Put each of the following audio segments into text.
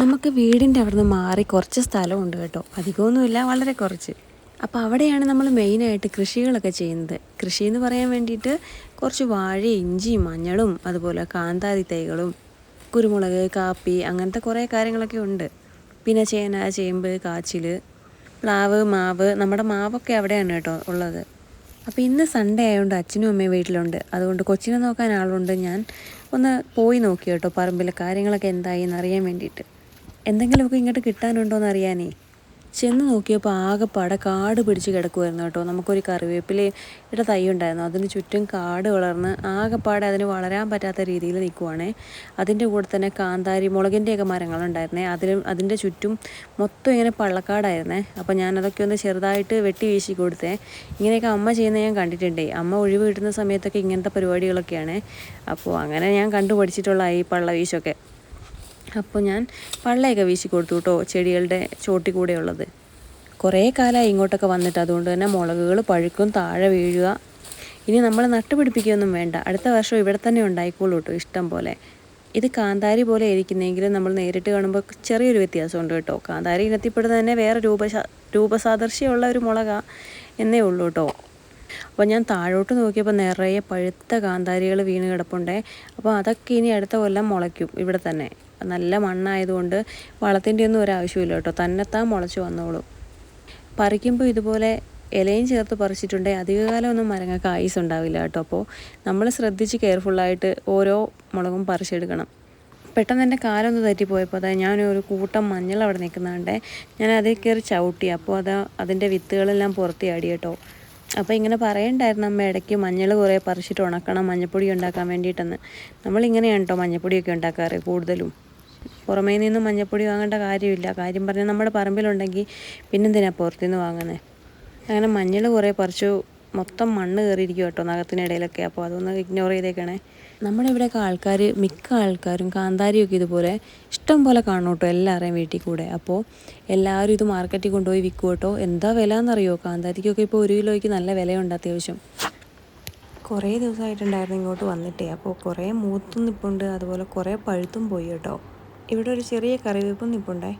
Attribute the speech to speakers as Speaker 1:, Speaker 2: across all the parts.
Speaker 1: നമുക്ക് വീടിന്റെ അവിടുന്ന് മാറി കുറച്ച് സ്ഥലമുണ്ട് കേട്ടോ. അധികമൊന്നുമില്ല വളരെ കുറച്ച്. അപ്പോൾ അവിടെയാണ് നമ്മൾ മെയിനായിട്ട് കൃഷികളൊക്കെ ചെയ്യുന്നത്. കൃഷി എന്ന് പറയാൻ വേണ്ടിയിട്ട് കുറച്ച് വാഴ ഇഞ്ചി മഞ്ഞളും അതുപോലെ കാന്താരി തൈകളും കുരുമുളക് കാപ്പി അങ്ങനത്തെ കുറേ കാര്യങ്ങളൊക്കെ ഉണ്ട്. പിന്നെ ചേന ചേമ്പ് കാച്ചിൽ പ്ലാവ് മാവ് നമ്മുടെ മാവൊക്കെ അവിടെയാണ് കേട്ടോ ഉള്ളത്. അപ്പോൾ ഇന്ന് സൺഡേ ആയതുകൊണ്ട് അച്ഛനും അമ്മയും വീട്ടിലുണ്ട്. അതുകൊണ്ട് കൊച്ചിനെ നോക്കാൻ ആളുണ്ട്. ഞാൻ ഒന്ന് പോയി നോക്കി കേട്ടോ പറമ്പിലെ കാര്യങ്ങളൊക്കെ എന്തായി എന്നറിയാൻ വേണ്ടിയിട്ട്. എന്തെങ്കിലുമൊക്കെ ഇങ്ങോട്ട് കിട്ടാനുണ്ടോ എന്ന് അറിയാനേ ചെന്ന് നോക്കിയപ്പോൾ ആകെപ്പാടെ കാട് പിടിച്ച് കിടക്കുമായിരുന്നു കേട്ടോ. നമുക്കൊരു കറിവേപ്പിലയുടെ തൈ ഉണ്ടായിരുന്നു. അതിന് ചുറ്റും കാട് വളർന്ന് ആകെപ്പാടെ അതിന് വളരാൻ പറ്റാത്ത രീതിയിൽ നിൽക്കുവാണേ. അതിന്റെ കൂടെ തന്നെ കാന്താരി മുളകിന്റെയൊക്കെ മരങ്ങളുണ്ടായിരുന്നേ അതിലും അതിന്റെ ചുറ്റും മൊത്തം ഇങ്ങനെ പള്ളക്കാടായിരുന്നേ. അപ്പോൾ ഞാനതൊക്കെ ഒന്ന് ചെറുതായിട്ട് വെട്ടി വീശി കൊടുത്തേ. ഇങ്ങനെയൊക്കെ അമ്മ ചെയ്യുന്നത് ഞാൻ കണ്ടിട്ടുണ്ടേ. അമ്മ ഒഴിവ് കിട്ടുന്ന സമയത്തൊക്കെ ഇങ്ങനത്തെ പരിപാടികളൊക്കെയാണ്. അപ്പോൾ അങ്ങനെ ഞാൻ കണ്ടുപഠിച്ചിട്ടുള്ള ഈ പള്ള വീശൊക്കെ അപ്പോൾ ഞാൻ പള്ളയൊക്കെ വീശി കൊടുത്തു കേട്ടോ ചെടികളുടെ ചോട്ടി കൂടെ ഉള്ളത്. കുറേ കാലമായി ഇങ്ങോട്ടൊക്കെ വന്നിട്ട് അതുകൊണ്ട് തന്നെ മുളകുകൾ പഴുക്കും താഴെ വീഴുക. ഇനി നമ്മൾ നട്ടുപിടിപ്പിക്കുകയൊന്നും വേണ്ട. അടുത്ത വർഷം ഇവിടെ തന്നെ ഉണ്ടായിക്കോളൂ കേട്ടോ ഇഷ്ടം പോലെ. ഇത് കാന്താരി പോലെ ഇരിക്കുന്നെങ്കിലും നമ്മൾ നേരിട്ട് കാണുമ്പോൾ ചെറിയൊരു വ്യത്യാസമുണ്ട് കേട്ടോ. കാന്താരി ഇനത്തിൽപ്പെടുന്ന തന്നെ വേറെ രൂപ രൂപസാദൃശ്യമുള്ള ഒരു മുളക എന്നേ ഉള്ളൂ കേട്ടോ. അപ്പോൾ ഞാൻ താഴോട്ട് നോക്കിയപ്പോൾ നിറയെ പഴുത്ത കാന്താരികൾ വീണ് കിടപ്പുണ്ടേ. അപ്പോൾ അതൊക്കെ ഇനി അടുത്ത കൊല്ലം മുളയ്ക്കും ഇവിടെ തന്നെ. നല്ല മണ്ണായതുകൊണ്ട് വളത്തിന്റെ ഒന്നും ഒരു ഒരാവശ്യമില്ല കേട്ടോ. തന്നെത്താൻ മുളച്ച് വന്നോളൂ. പറിക്കുമ്പോൾ ഇതുപോലെ ഇലയും ചേർത്ത് പറിച്ചിട്ടുണ്ടെങ്കിൽ അധികകാലം ഒന്നും മരങ്ങൾക്ക് ആയുസ് ഉണ്ടാവില്ല കേട്ടോ. അപ്പോൾ നമ്മൾ ശ്രദ്ധിച്ച് കെയർഫുള്ളായിട്ട് ഓരോ മുളകും പറിച്ചെടുക്കണം. പെട്ടെന്ന് എന്റെ കാലൊന്ന് തെറ്റിപ്പോയപ്പോൾ അതായത് ഞാൻ ഒരു കൂട്ടം മഞ്ഞൾ അവിടെ നിൽക്കുന്നുണ്ട്. ഞാൻ അതിൽ കയറി ചവിട്ടി. അപ്പോൾ അത് അതിന്റെ വിത്തുകളെല്ലാം പുറത്തിയാടി കേട്ടോ. അപ്പോൾ ഇങ്ങനെ പറയണ്ടായിരുന്നു അമ്മ ഇടയ്ക്ക് മഞ്ഞൾ കുറേ പറിച്ചിട്ട് ഉണക്കണം മഞ്ഞപ്പൊടി ഉണ്ടാക്കാൻ വേണ്ടിയിട്ടെന്ന്. നമ്മളിങ്ങനെയാണ് കേട്ടോ മഞ്ഞപ്പൊടിയൊക്കെ ഉണ്ടാക്കാറ് കൂടുതലും. പുറമേ നിന്ന് മഞ്ഞപ്പൊടി വാങ്ങേണ്ട കാര്യമില്ല. കാര്യം പറഞ്ഞാൽ നമ്മുടെ പറമ്പിലുണ്ടെങ്കിൽ പിന്നെന്തിനാ പുറത്തുനിന്ന് വാങ്ങുന്നത് അങ്ങനെ മഞ്ഞൾ കുറേ പറിച്ചു. മൊത്തം മണ്ണ് കയറിയിരിക്കും കേട്ടോ നഖത്തിനിടയിലൊക്കെ അപ്പോൾ അതൊന്ന് ഇഗ്നോർ ചെയ്തേക്കണേ. നമ്മുടെ ഇവിടെയൊക്കെ ആൾക്കാർ മിക്ക ആൾക്കാരും കാന്താരിയൊക്കെ ഇതുപോലെ ഇഷ്ടം പോലെ കാണും കേട്ടോ എല്ലാവരെയും വീട്ടിൽ കൂടെ. അപ്പോൾ എല്ലാവരും ഇത് മാർക്കറ്റിൽ കൊണ്ടുപോയി വിൽക്കും കേട്ടോ. എന്താ വില എന്നറിയോ കാന്താരിക്കൊക്കെ ഇപ്പോൾ ഒരു കിലോയ്ക്ക് നല്ല വിലയുണ്ട് അത്യാവശ്യം. കുറേ ദിവസമായിട്ടുണ്ടായിരുന്നു ഇങ്ങോട്ട് വന്നിട്ടേ. അപ്പോൾ കുറേ മൂത്തും നിപ്പുണ്ട് അതുപോലെ കുറേ പഴുത്തും പോയി കേട്ടോ. ഇവിടെ ഒരു ചെറിയ കറിവേപ്പും നിപ്പുണ്ടേ.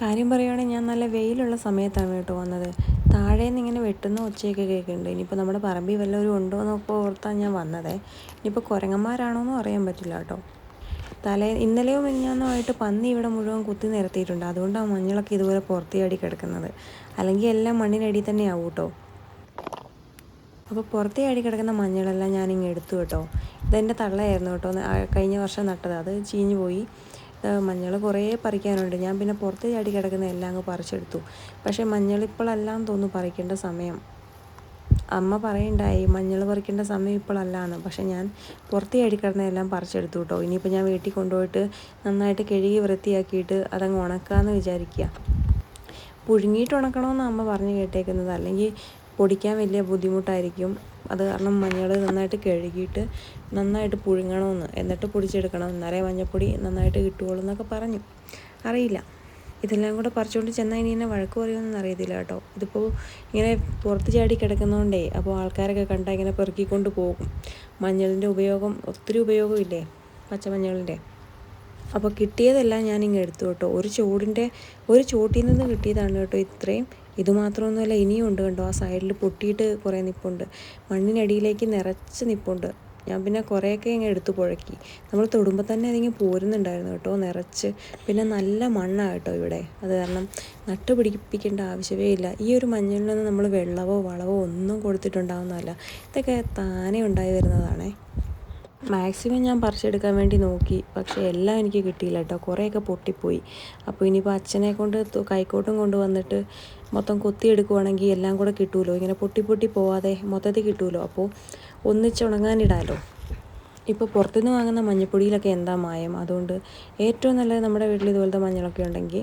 Speaker 1: കാര്യം പറയുകയാണെങ്കിൽ ഞാൻ നല്ല വെയിലുള്ള സമയത്താണ് കേട്ടോ വന്നത്. താഴെ നിന്ന് ഇങ്ങനെ വെട്ടുന്ന ഒച്ചയൊക്കെ കേൾക്കുന്നുണ്ട്. ഇനിയിപ്പോൾ നമ്മുടെ പറമ്പിൽ വല്ലവരും ഉണ്ടോ എന്നൊക്കെ ഓർത്താണ് ഞാൻ വന്നത്. ഇനിയിപ്പോൾ കുരങ്ങന്മാരാണോ എന്നും അറിയാൻ പറ്റില്ല കേട്ടോ. തലേ ഇന്നലെയോ മിനിഞ്ഞാന്നുമായിട്ട് പന്നി ഇവിടെ മുഴുവൻ കുത്തി നിരത്തിയിട്ടുണ്ട്. അതുകൊണ്ടാണ് മഞ്ഞളൊക്കെ ഇതുപോലെ പുറത്തേടി കിടക്കുന്നത്. അല്ലെങ്കിൽ എല്ലാം മണ്ണിനടി തന്നെ ആവും കേട്ടോ. അപ്പോൾ പുറത്തേ അടി കിടക്കുന്ന മഞ്ഞളെല്ലാം ഞാനിങ്ങ് എടുത്തു കേട്ടോ. ഇതെന്റെ തള്ളയായിരുന്നു കേട്ടോ. കഴിഞ്ഞ വർഷം നട്ടത്. അത് ചീഞ്ഞു പോയി. മഞ്ഞൾ കുറേ പറിക്കാനുണ്ട്. ഞാൻ പിന്നെ പുറത്ത് ചാടി കിടക്കുന്ന എല്ലാം അങ്ങ് പറിച്ചെടുത്തു. പക്ഷേ മഞ്ഞൾ ഇപ്പോഴല്ലാന്ന് തോന്നുന്നു പറിക്കേണ്ട സമയം. അമ്മ പറയണ്ടായി മഞ്ഞൾ പറിക്കേണ്ട സമയം ഇപ്പോഴല്ലാന്ന്. പക്ഷെ ഞാൻ പുറത്ത് ചാടി കിടന്നതെല്ലാം പറിച്ചെടുത്തു കേട്ടോ. ഇനിയിപ്പോൾ ഞാൻ വീട്ടിൽ കൊണ്ടുപോയിട്ട് നന്നായിട്ട് കഴുകി വൃത്തിയാക്കിയിട്ട് അതങ്ങ് ഉണക്കാമെന്ന് വിചാരിക്കുക. പുഴുങ്ങിയിട്ട് ഉണക്കണമെന്ന് അമ്മ പറഞ്ഞു കേട്ടേക്കുന്നത്. അല്ലെങ്കിൽ പൊടിക്കാൻ വലിയ ബുദ്ധിമുട്ടായിരിക്കും. അത് കാരണം മഞ്ഞൾ നന്നായിട്ട് കഴുകിയിട്ട് നന്നായിട്ട് പുഴുങ്ങണമെന്ന് എന്നിട്ട് പൊടിച്ചെടുക്കണം. എന്നാലേ മഞ്ഞൾപ്പൊടി നന്നായിട്ട് കിട്ടുകയുള്ളൂ എന്നൊക്കെ പറഞ്ഞു. അറിയില്ല. ഇതെല്ലാം കൂടെ പറിച്ചുകൊണ്ട് ചെന്നാൽ ഇനി എന്നെ വഴക്ക് പറയുമെന്ന് അറിയത്തില്ല കേട്ടോ. ഇതിപ്പോൾ ഇങ്ങനെ പുറത്ത് ചാടി കിടക്കുന്നതുകൊണ്ടേ അപ്പോൾ ആൾക്കാരൊക്കെ കണ്ടാൽ ഇങ്ങനെ പെറുക്കിക്കൊണ്ട് പോകും. മഞ്ഞളിന്റെ ഉപയോഗം ഒത്തിരി ഉപയോഗമില്ലേ? പച്ചമഞ്ഞളിന്റെ. അപ്പോൾ കിട്ടിയതെല്ലാം ഞാനിങ്ങ് എടുത്തു കേട്ടോ. ഒരു ചൂടിന്റെ ഒരു ചൂട്ടിൽ നിന്ന് കിട്ടിയതാണ് കേട്ടോ ഇത്രയും. ഇത് മാത്രമൊന്നുമല്ല ഇനിയും ഉണ്ട് കണ്ടോ ആ സൈഡിൽ പൊട്ടിയിട്ട് കുറേ നിപ്പുണ്ട്. മണ്ണിനടിയിലേക്ക് നിറച്ച് നിപ്പുണ്ട്. ഞാൻ പിന്നെ കുറേയൊക്കെ ഇങ്ങനെ എടുത്തു പുഴക്കി. നമ്മൾ തൊടുമ്പോൾ തന്നെ അതിങ്ങനെ പോരുന്നുണ്ടായിരുന്നു കേട്ടോ നിറച്ച്. പിന്നെ നല്ല മണ്ണാണ് കേട്ടോ ഇവിടെ. അത് കാരണം നട്ടു പിടിപ്പിക്കേണ്ട ആവശ്യമേ ഇല്ല. ഈ ഒരു മഞ്ഞളിൽ നിന്ന് നമ്മൾ വെള്ളവോ വളവോ ഒന്നും കൊടുത്തിട്ടുണ്ടാവുന്നതല്ല. ഇതൊക്കെ താനേ ഉണ്ടായി വരുന്നതാണേ. മാക്സിമം ഞാൻ പറിച്ചെടുക്കാൻ വേണ്ടി നോക്കി. പക്ഷേ എല്ലാം എനിക്ക് കിട്ടിയില്ല കേട്ടോ കുറേയൊക്കെ പൊട്ടിപ്പോയി. അപ്പോൾ ഇനിയിപ്പോൾ അച്ഛനെ കൊണ്ട് കൈക്കോട്ടും കൊണ്ടുവന്നിട്ട് മൊത്തം കൊത്തിയെടുക്കുവാണെങ്കിൽ എല്ലാം കൂടെ കിട്ടുമല്ലോ ഇങ്ങനെ പൊട്ടി പൊട്ടി പോവാതെ മൊത്തത്തിൽ കിട്ടുമല്ലോ അപ്പോൾ ഒന്നിച്ച് ഉണങ്ങാനിടാമല്ലോ ഇപ്പോൾ പുറത്തുനിന്ന് വാങ്ങുന്ന മഞ്ഞപ്പൊടിയിലൊക്കെ എന്താ മായം? അതുകൊണ്ട് ഏറ്റവും നല്ലത് നമ്മുടെ വീട്ടിൽ ഇതുപോലത്തെ മഞ്ഞളൊക്കെ ഉണ്ടെങ്കിൽ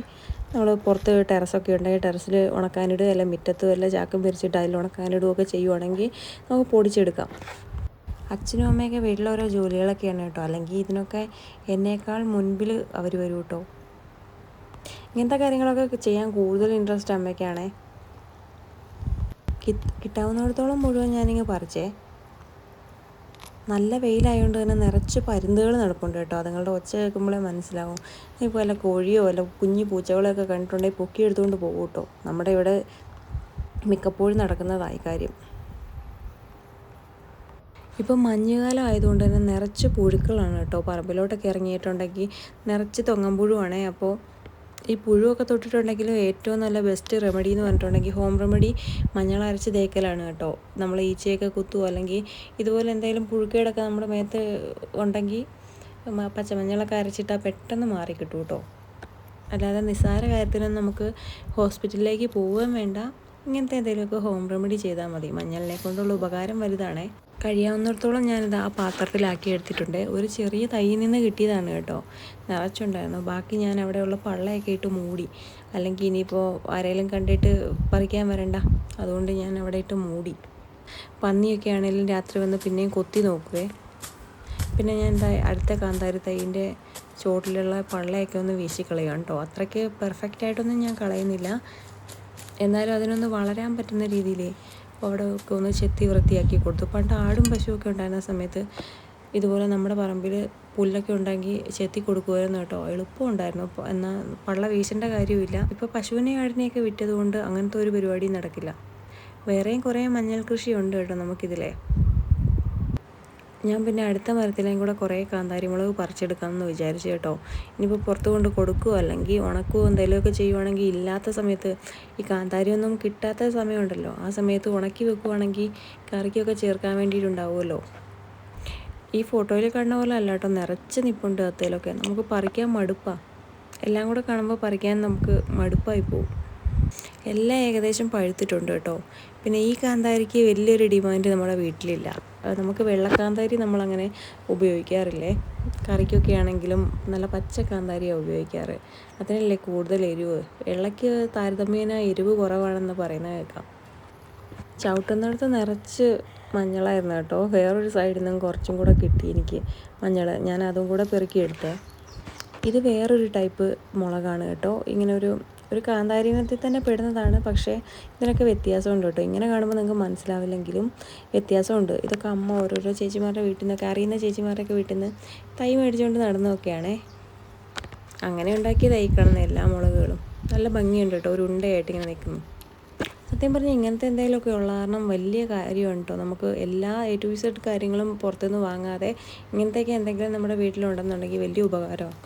Speaker 1: നമ്മൾ പുറത്ത് ടെറസൊക്കെ ഉണ്ടെങ്കിൽ ടെറസിൽ ഉണക്കാനിടുക അല്ല മുറ്റത്ത് വല്ല ചാക്കും പിരിച്ചിട്ട് അതിൽ ഉണക്കാനിടുകയൊക്കെ ചെയ്യുവാണെങ്കിൽ നമുക്ക് പൊടിച്ചെടുക്കാം. അച്ഛനും അമ്മയൊക്കെ വീട്ടിൽ ഓരോ ജോലികളൊക്കെയാണ് കേട്ടോ. അല്ലെങ്കിൽ ഇതിനൊക്കെ എന്നേക്കാൾ മുൻപിൽ അവർ വരും കേട്ടോ. ഇങ്ങനത്തെ കാര്യങ്ങളൊക്കെ ചെയ്യാൻ കൂടുതൽ ഇൻട്രസ്റ്റ് അമ്മയ്ക്കാണേ. കിട്ടാവുന്നിടത്തോളം മുഴുവൻ ഞാനിങ്ങ് പറിച്ചേ. നല്ല വെയിലായതുകൊണ്ട് തന്നെ നിറച്ച് പരുന്തുകൾ നടപ്പുണ്ട് കേട്ടോ. അതുങ്ങളുടെ ഒച്ച കേൾക്കുമ്പോഴേ മനസ്സിലാവും. ഇപ്പോൾ വല്ല കോഴിയോ വല്ല കുഞ്ഞു പൂച്ചകളൊക്കെ കണ്ടിട്ടുണ്ടെങ്കിൽ പൊക്കി എടുത്തുകൊണ്ട് പോകും കേട്ടോ. നമ്മുടെ ഇവിടെ മിക്കപ്പോഴും നടക്കുന്നതായി കാര്യം. ഇപ്പം മഞ്ഞുകാലം ആയതുകൊണ്ട് തന്നെ നിറച്ച് പുഴുക്കളാണ് കേട്ടോ പറമ്പിലോട്ടൊക്കെ ഇറങ്ങിയിട്ടുണ്ടെങ്കിൽ നിറച്ച് തൊങ്ങമ്പുഴുവാണേ അപ്പോൾ ഈ പുഴുവൊക്കെ തൊട്ടിട്ടുണ്ടെങ്കിലും ഏറ്റവും നല്ല ബെസ്റ്റ് റെമഡി എന്ന് പറഞ്ഞിട്ടുണ്ടെങ്കിൽ ഹോം റെമഡി മഞ്ഞൾ അരച്ച് തേക്കലാണ് കേട്ടോ. നമ്മൾ ഈച്ചയൊക്കെ കുത്തുവോ അല്ലെങ്കിൽ ഇതുപോലെ എന്തെങ്കിലും പുഴുക്കേടൊക്കെ നമ്മുടെ മേത്ത് ഉണ്ടെങ്കിൽ പച്ചമഞ്ഞളൊക്കെ അരച്ചിട്ടാൽ പെട്ടെന്ന് മാറി കിട്ടും കേട്ടോ. അല്ലാതെ നിസ്സാര കാര്യത്തിനൊന്നും നമുക്ക് ഹോസ്പിറ്റലിലേക്ക് പോവുകയും വേണ്ട. ഇങ്ങനത്തെ എന്തെങ്കിലുമൊക്കെ ഹോം റെമഡി ചെയ്താൽ മതി. മഞ്ഞളിനെ കൊണ്ടുള്ള ഉപകാരം വലുതാണേ. കഴിയാവുന്നിടത്തോളം ഞാനിത് ആ പാത്രത്തിലാക്കി എടുത്തിട്ടുണ്ട്. ഒരു ചെറിയ തൈയിൽ നിന്ന് കിട്ടിയതാണ് കേട്ടോ. നിറച്ചുണ്ടായിരുന്നു. ബാക്കി ഞാൻ അവിടെയുള്ള പള്ളയൊക്കെ ഇട്ട് മൂടി. അല്ലെങ്കിൽ ഇനിയിപ്പോൾ ആരെങ്കിലും കണ്ടിട്ട് പറിക്കാൻ വരണ്ട. അതുകൊണ്ട് ഞാൻ അവിടെ ഇട്ട് മൂടി. പന്നിയൊക്കെ ആണെങ്കിലും രാത്രി വന്ന് പിന്നെയും കൊത്തി നോക്കുവേ. പിന്നെ ഞാൻ എന്താ അടുത്ത കാന്താരി തൈന്റെ ചോട്ടിലുള്ള പള്ളയൊക്കെ ഒന്ന് വീശിക്കളയാണ് കേട്ടോ. അത്രയ്ക്ക് പെർഫെക്റ്റായിട്ടൊന്നും ഞാൻ കളയുന്നില്ല. എന്നാലും അതിനൊന്ന് വളരാൻ പറ്റുന്ന രീതിയിൽ അവിടെ ഒക്കെ ഒന്ന് ചെത്തി വൃത്തിയാക്കി കൊടുത്തു. പണ്ട് ആടും പശുവൊക്കെ ഉണ്ടായിരുന്ന സമയത്ത് ഇതുപോലെ നമ്മുടെ പറമ്പിൽ പുല്ലൊക്കെ ഉണ്ടെങ്കിൽ ചെത്തി കൊടുക്കുമായിരുന്നു കേട്ടോ. എളുപ്പം ഉണ്ടായിരുന്നു. അപ്പോൾ എന്നാൽ പള്ള വീശേണ്ട കാര്യമില്ല ഇപ്പോൾ പശുവിനെ ആടിനെയൊക്കെ വിറ്റതുകൊണ്ട് അങ്ങനത്തെ ഒരു പരിപാടിയും നടക്കില്ല. വേറെയും കുറേ മഞ്ഞൾ കൃഷിയുണ്ട് കേട്ടോ നമുക്കിതിലെ. ഞാൻ പിന്നെ അടുത്ത മരത്തിലേയും കൂടെ കുറേ കാന്താരി മുളക് പറിച്ചെടുക്കാമെന്ന് വിചാരിച്ചു കേട്ടോ. ഇനിയിപ്പോൾ പുറത്ത് കൊണ്ട് കൊടുക്കുകയോ അല്ലെങ്കിൽ ഉണക്കുകയോ എന്തെങ്കിലുമൊക്കെ ചെയ്യുവാണെങ്കിൽ ഇല്ലാത്ത സമയത്ത് ഈ കാന്താരി ഒന്നും കിട്ടാത്ത സമയമുണ്ടല്ലോ. ആ സമയത്ത് ഉണക്കി വെക്കുവാണെങ്കിൽ കറിക്കൊക്കെ ചേർക്കാൻ വേണ്ടിയിട്ടുണ്ടാവുമല്ലോ. ഈ ഫോട്ടോയിൽ കാണുന്ന പോലെ അല്ല കേട്ടോ. നിറച്ച് നിപ്പുണ്ട് അത്തേലൊക്കെ നമുക്ക് പറിക്കാൻ മടുപ്പാണ് എല്ലാം കൂടെ കാണുമ്പോൾ പറിക്കാൻ നമുക്ക് മടുപ്പായി പോകും എല്ലാം ഏകദേശം പഴുത്തിട്ടുണ്ട് കേട്ടോ. പിന്നെ ഈ കാന്താരിക്ക് വലിയൊരു ഡിമാൻഡ് നമ്മുടെ വീട്ടിലില്ല. നമുക്ക് വെള്ളക്കാന്താരി നമ്മളങ്ങനെ ഉപയോഗിക്കാറില്ലേ? കറിക്കൊക്കെ ആണെങ്കിലും നല്ല പച്ച കാന്താരിയാണ് ഉപയോഗിക്കാറ്. അതിനല്ലേ കൂടുതൽ എരിവ്? വെള്ളയ്ക്ക് താരതമ്യേന എരിവ് കുറവാണെന്ന് പറയുന്നത് കേൾക്കാം ചവിട്ടുന്നിടത്ത് നിറച്ച് മഞ്ഞളായിരുന്നു കേട്ടോ. വേറൊരു സൈഡിൽ നിന്നും കുറച്ചും കൂടെ കിട്ടി എനിക്ക് മഞ്ഞൾ ഞാൻ അതും കൂടെ പെറുക്കിയെടുത്തേ ഇത് വേറൊരു ടൈപ്പ് മുളകാണ് കേട്ടോ. ഇങ്ങനെ ഒരു ഒരു കാന്താരി ഇനത്തിൽ തന്നെ പെടുന്നതാണ്. പക്ഷേ ഇതിനൊക്കെ വ്യത്യാസമുണ്ട് കേട്ടോ. ഇങ്ങനെ കാണുമ്പോൾ നിങ്ങൾക്ക് മനസ്സിലാവില്ലെങ്കിലും വ്യത്യാസമുണ്ട്. ഇതൊക്കെ അമ്മ ഓരോരോ ചേച്ചിമാരുടെ വീട്ടിൽ നിന്നൊക്കെ അറിയുന്ന ചേച്ചിമാരുടെയൊക്കെ വീട്ടിൽ നിന്ന് തൈ മേടിച്ചുകൊണ്ട് നടന്നതൊക്കെയാണ്. അങ്ങനെ ഉണ്ടാക്കിയ തൈക്കണം എല്ലാ മുളകുകളും. നല്ല ഭംഗിയുണ്ട് കേട്ടോ. ഒരു ഉണ്ടയായിട്ട് ഇങ്ങനെ നിൽക്കുന്നു. സത്യം പറഞ്ഞാൽ ഇങ്ങനത്തെ എന്തെങ്കിലുമൊക്കെ ഉള്ള കാരണം വലിയ കാര്യമാണ് കേട്ടോ. നമുക്ക് എല്ലാ എ ടു സെഡ് കാര്യങ്ങളും പുറത്തുനിന്ന് വാങ്ങാതെ ഇങ്ങനത്തെയൊക്കെ എന്തെങ്കിലും നമ്മുടെ വീട്ടിലുണ്ടെന്നുണ്ടെങ്കിൽ വലിയ ഉപകാരമാണ്.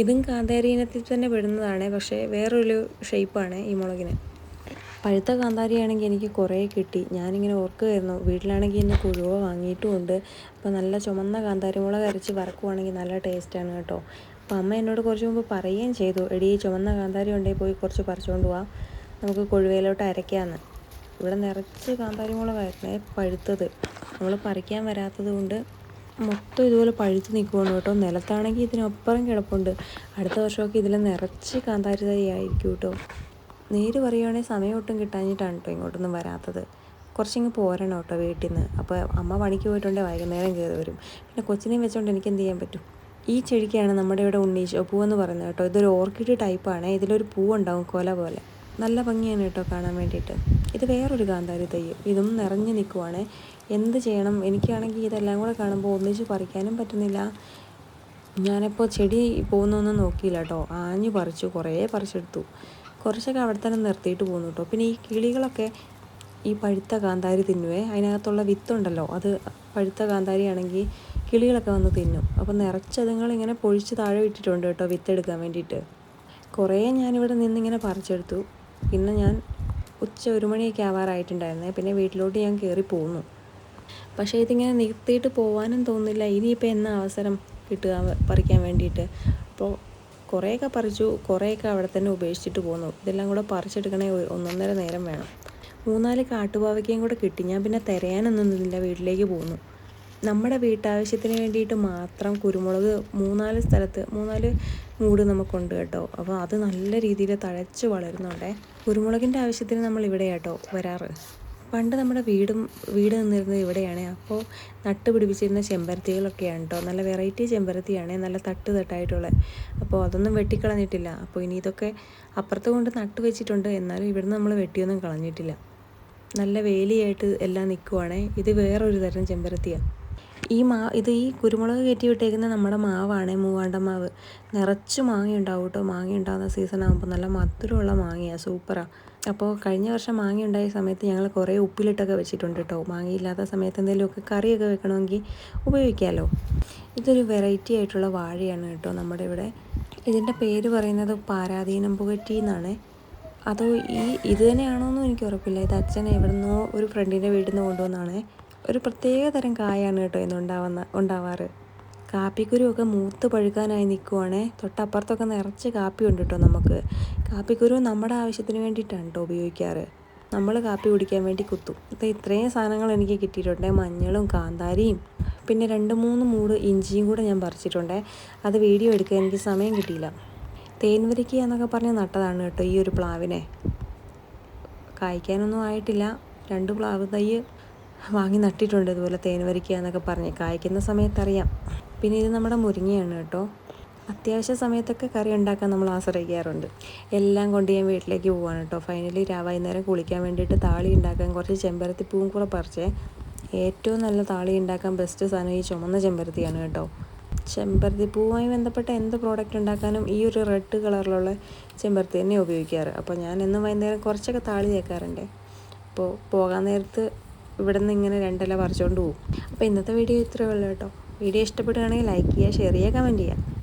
Speaker 1: ഇതും കാന്താരി ഇനത്തിൽ തന്നെ പെടുന്നതാണ് പക്ഷേ വേറൊരു ഷേപ്പാണ് ഈ മുളകിന്. പഴുത്ത കാന്താരിയാണെങ്കിൽ എനിക്ക് കുറേ കിട്ടി. ഞാനിങ്ങനെ ഓർക്കുമായിരുന്നു വീട്ടിലാണെങ്കിൽ ഇന്ന് കുഴുവ വാങ്ങിയിട്ടുമുണ്ട്. അപ്പോൾ നല്ല ചുമന്ന കാന്താരി മുളക് അരച്ച് വറക്കുവാണെങ്കിൽ നല്ല ടേസ്റ്റാണ് കേട്ടോ. അപ്പോൾ അമ്മ എന്നോട് കുറച്ച് മുമ്പ് പറയുകയും ചെയ്തു എടി ചുമന്ന കാന്താരി ഉണ്ടെങ്കിൽ പോയി കുറച്ച് പറിച്ചുകൊണ്ട് പോവാം നമുക്ക് കൊഴുവയിലോട്ട് അരയ്ക്കാമെന്ന് ഇവിടെ നിറച്ച് കാന്താരി മുളകായിരുന്നേ പഴുത്തത്. നമ്മൾ പറിക്കാൻ വരാത്തത് കൊണ്ട് മൊത്തം ഇതുപോലെ പഴുത്ത് നിൽക്കുവാണ് കേട്ടോ. നിലത്താണെങ്കിൽ ഇതിനപ്പുറം കിടപ്പുണ്ട്. അടുത്ത വർഷമൊക്കെ ഇതിൽ നിറച്ച് കാന്താരി തൈ ആയിരിക്കും കേട്ടോ. നേര് പറയുകയാണെങ്കിൽ സമയം ഒട്ടും കിട്ടാഞ്ഞിട്ടാണ് കേട്ടോ ഇങ്ങോട്ടൊന്നും വരാത്തത്. കുറച്ചിങ്ങ് പോരണം കേട്ടോ വീട്ടിൽ നിന്ന് അപ്പോൾ അമ്മ പണിക്ക് പോയിട്ടുണ്ടെങ്കിൽ വൈകുന്നേരം കയറി വരും. പിന്നെ കൊച്ചിനെയും വെച്ചുകൊണ്ട് എനിക്ക് എന്ത് ചെയ്യാൻ പറ്റും? ഈ ചെടിക്കാണ് നമ്മുടെ ഇവിടെ ഉണ്ണീശോ പൂവെന്ന് പറയുന്നത് കേട്ടോ. ഇതൊരു ഓർക്കിഡ് ടൈപ്പാണ്. ഇതിലൊരു പൂവുണ്ടാവും കൊല പോലെ. നല്ല ഭംഗിയാണ് കേട്ടോ കാണാൻ വേണ്ടിയിട്ട്. ഇത് വേറൊരു കാന്താരി തൈ ഇതും നിറഞ്ഞു നിൽക്കുവാണ് എന്ത് ചെയ്യണം? എനിക്കാണെങ്കിൽ ഇതെല്ലാം കൂടെ കാണുമ്പോൾ ഒന്നിച്ച് പറിക്കാനും പറ്റുന്നില്ല. ഞാനിപ്പോൾ ചെടി പോകുന്നൊന്നും നോക്കിയില്ല കേട്ടോ. ആഞ്ഞു പറിച്ചു കുറേ പറിച്ചെടുത്തു. കുറച്ചൊക്കെ അവിടെ തന്നെ നിർത്തിയിട്ട് പോകുന്നു കേട്ടോ. പിന്നെ ഈ കിളികളൊക്കെ ഈ പഴുത്ത കാന്താരി തിന്നുവേ അതിനകത്തുള്ള വിത്തുണ്ടല്ലോ അത് പഴുത്ത കാന്താരി ആണെങ്കിൽ കിളികളൊക്കെ വന്ന് തിന്നും. അപ്പോൾ നിറച്ചതുങ്ങൾ ഇങ്ങനെ പൊഴിച്ച് താഴെ വിട്ടിട്ടുണ്ട് കേട്ടോ വിത്തെടുക്കാൻ വേണ്ടിയിട്ട്. കുറേ ഞാനിവിടെ നിന്നിങ്ങനെ പറിച്ചെടുത്തു. പിന്നെ ഞാൻ ഉച്ച ഒരു മണിയൊക്കെ ആവാറായിട്ടുണ്ടായിരുന്നേ. പിന്നെ വീട്ടിലോട്ട് ഞാൻ കയറി പോന്നു. പക്ഷേ ഇതിങ്ങനെ നിർത്തിയിട്ട് പോകാനും തോന്നുന്നില്ല. ഇനിയിപ്പോൾ എന്നാ അവസരം കിട്ടുക പറിക്കാൻ വേണ്ടിയിട്ട്? അപ്പോൾ കുറേയൊക്കെ പറിച്ചു കുറേയൊക്കെ അവിടെ തന്നെ ഉപേക്ഷിച്ചിട്ട് പോന്നു. ഇതെല്ലാം കൂടെ പറിച്ചെടുക്കണേ ഒന്നൊന്നര നേരം വേണം. മൂന്നാൽ കാട്ടുപാവയ്ക്കയും കൂടെ കിട്ടി. ഞാൻ പിന്നെ തിരയാനൊന്നും നിന്നില്ല. വീട്ടിലേക്ക് പോന്നു. നമ്മുടെ വീട്ടാവശ്യത്തിന് വേണ്ടിയിട്ട് മാത്രം കുരുമുളക് മൂന്നാൽ സ്ഥലത്ത് മൂന്നാൽ മൂട് നമുക്കുണ്ട് കേട്ടോ. അപ്പോൾ അത് നല്ല രീതിയിൽ തഴച്ച് വളരുന്നുണ്ടേ. കുരുമുളകിന്റെ ആവശ്യത്തിന് നമ്മൾ ഇവിടെ കേട്ടോ വരാറ്. പണ്ട് നമ്മുടെ വീടും വീട് നിന്നിരുന്നത് ഇവിടെയാണ്. അപ്പോൾ നട്ട് പിടിപ്പിച്ചിരുന്ന ചെമ്പരത്തികളൊക്കെയാണ് കേട്ടോ നല്ല വെറൈറ്റി ചെമ്പരത്തിയാണ്. നല്ല തട്ട് തട്ടായിട്ടുള്ള. അപ്പോൾ അതൊന്നും വെട്ടിക്കളഞ്ഞിട്ടില്ല. അപ്പോൾ ഇനി ഇതൊക്കെ അപ്പുറത്ത് കൊണ്ട് നട്ട് വെച്ചിട്ടുണ്ട്. എന്നാലും ഇവിടുന്ന് നമ്മൾ വെട്ടിയൊന്നും കളഞ്ഞിട്ടില്ല. നല്ല വേലിയായിട്ട് എല്ലാം നിൽക്കുവാണേ ഇത് വേറൊരു തരം ചെമ്പരത്തിയാണ് ഈ മാ ഇത് ഈ കുരുമുളക് കയറ്റി വിട്ടേക്കുന്ന നമ്മുടെ മാവാണ് മൂവാണ്ട മാവ്. നിറച്ച് മാങ്ങ ഉണ്ടാവും കേട്ടോ മാങ്ങ ഉണ്ടാകുന്ന സീസൺ ആകുമ്പോൾ നല്ല മധുരമുള്ള മാങ്ങയാണ് സൂപ്പറാണ് അപ്പോൾ കഴിഞ്ഞ വർഷം മാങ്ങ ഉണ്ടായ സമയത്ത് ഞങ്ങൾ കുറേ ഉപ്പിലിട്ടൊക്കെ വെച്ചിട്ടുണ്ട് കേട്ടോ മാങ്ങയില്ലാത്ത സമയത്ത് എന്തെങ്കിലുമൊക്കെ കറിയൊക്കെ വെക്കണമെങ്കിൽ ഉപയോഗിക്കാമല്ലോ ഇതൊരു വെറൈറ്റി ആയിട്ടുള്ള വാഴയാണ് കേട്ടോ നമ്മുടെ ഇവിടെ. ഇതിന്റെ പേര് പറയുന്നത് പാരാധീനം പുകറ്റി എന്നാണ്. അതോ ഈ ഇത് തന്നെയാണോന്നും എനിക്ക് ഉറപ്പില്ല. ഇത് അച്ഛൻ എവിടുന്നോ ഒരു ഫ്രണ്ടിന്റെ വീട്ടിൽ നിന്ന് കൊണ്ടുവന്നാണ്. ഒരു പ്രത്യേക തരം കായാണ് കേട്ടോ ഇന്ന് ഉണ്ടാവുന്ന ഉണ്ടാവാറ്. കാപ്പിക്കുരുവൊക്കെ മൂത്ത് പഴുക്കാനായി നിൽക്കുവാണേ തൊട്ടപ്പുറത്തൊക്കെ നിറച്ച് കാപ്പി ഉണ്ട് കേട്ടോ നമുക്ക്. കാപ്പിക്കുരു നമ്മുടെ ആവശ്യത്തിന് വേണ്ടിയിട്ടാണ് കേട്ടോ ഉപയോഗിക്കാറ്. നമ്മൾ കാപ്പി കുടിക്കാൻ വേണ്ടി കുത്തും. ഇത് ഇത്രയും സാധനങ്ങൾ എനിക്ക് കിട്ടിയിട്ടുണ്ട്. മഞ്ഞളും കാന്താരിയും. പിന്നെ രണ്ട് മൂന്ന് മൂട് ഇഞ്ചിയും കൂടെ ഞാൻ പറിച്ചിട്ടുണ്ട്. അത് വീഡിയോ എടുക്കാൻ എനിക്ക് സമയം കിട്ടിയില്ല. തേൻവരിക്ക എന്നൊക്കെ പറഞ്ഞ് നട്ടതാണ് കേട്ടോ ഈ ഒരു പ്ലാവിനെ. കായ്ക്കാനൊന്നും ആയിട്ടില്ല. രണ്ട് പ്ലാവ് തൈ വാങ്ങി നട്ടിട്ടുണ്ട് ഇതുപോലെ തേൻ എന്നൊക്കെ പറഞ്ഞ്. കായ്ക്കുന്ന സമയത്തറിയാം. പിന്നെ ഇത് നമ്മുടെ മുരിങ്ങയാണ് കേട്ടോ. അത്യാവശ്യ സമയത്തൊക്കെ കറി ഉണ്ടാക്കാൻ നമ്മൾ ആശ്രയിക്കാറുണ്ട്. എല്ലാം കൊണ്ട് ഞാൻ വീട്ടിലേക്ക് പോവാണ് കേട്ടോ. ഫൈനലി വൈകുന്നേരം കുളിക്കാൻ വേണ്ടിയിട്ട് താളി ഉണ്ടാക്കാൻ കുറച്ച് ചെമ്പരത്തിപ്പൂവും കൂടെ പറിച്ചേ. ഏറ്റവും നല്ല താളി ഉണ്ടാക്കാൻ ബെസ്റ്റ് സാധനം ഈ ചുമന്ന ചെമ്പരത്തിയാണ് കേട്ടോ. ചെമ്പരത്തിപ്പൂവുമായി ബന്ധപ്പെട്ട എന്ത് പ്രോഡക്റ്റ് ഉണ്ടാക്കാനും ഈ ഒരു റെഡ് കളറിലുള്ള ചെമ്പരത്തി തന്നെ ഉപയോഗിക്കാറ്. അപ്പോൾ ഞാൻ എന്നും വൈകുന്നേരം കുറച്ചൊക്കെ താളി തേക്കാറുണ്ട്. അപ്പോൾ പോകാൻ നേരത്ത് ഇവിടെ നിന്ന് ഇങ്ങനെ രണ്ടില പറിച്ചുകൊണ്ട് പോകും അപ്പോൾ ഇന്നത്തെ വീഡിയോ ഇത്രയേ ഉള്ളൂ കേട്ടോ. വീഡിയോ ഇഷ്ടപ്പെടുകയാണെങ്കിൽ ലൈക്ക് ചെയ്യുക ഷെയർ ചെയ്യുക കമന്റ് ചെയ്യുക.